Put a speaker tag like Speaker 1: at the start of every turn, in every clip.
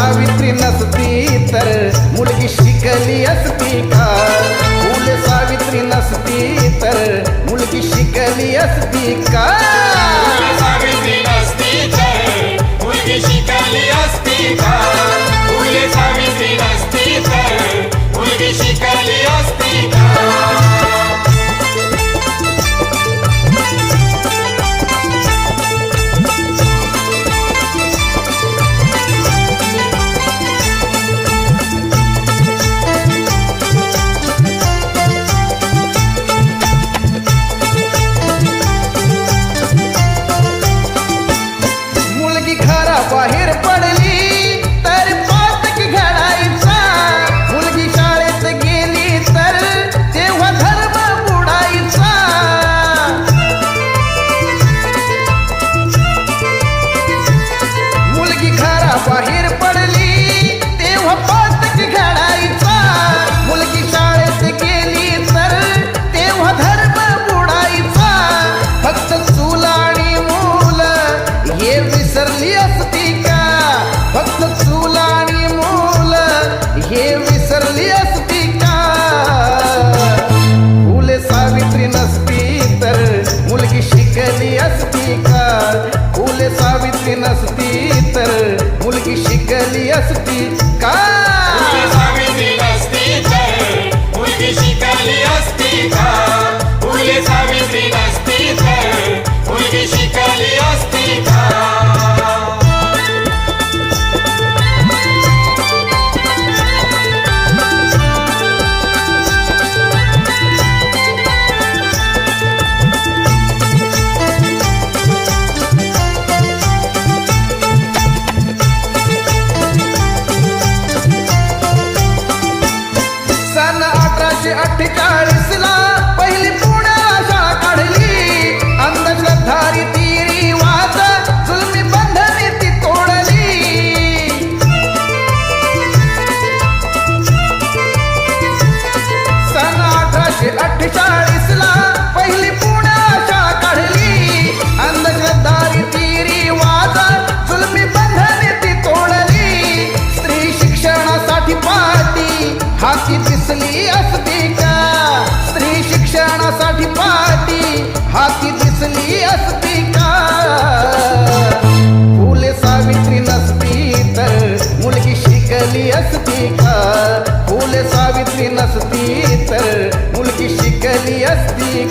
Speaker 1: सावित्री नसती तर मुलगी शिकली असती का? फुल सावित्री नसती तर मुलगी शिकली असती का?
Speaker 2: सावित्री नसती तर मुलगी शिकली असती का? recipe एकोणीसशे अठ्ठेचाळीस ला पहिली पूर्ण आशा काढली. अंधश्रद्धा रीती रिवाज जुलमी बंधने ती तोडली. सन अठराशे अठ्ठेचाळीस ला पहिली पूर्ण आशा काढली. अंधश्रद्धा रीती रिवाज जुलमी बंधने स्त्री शिक्षणासाठी पाहती हाती दिसली असते. असती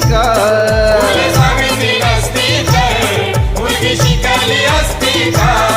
Speaker 2: का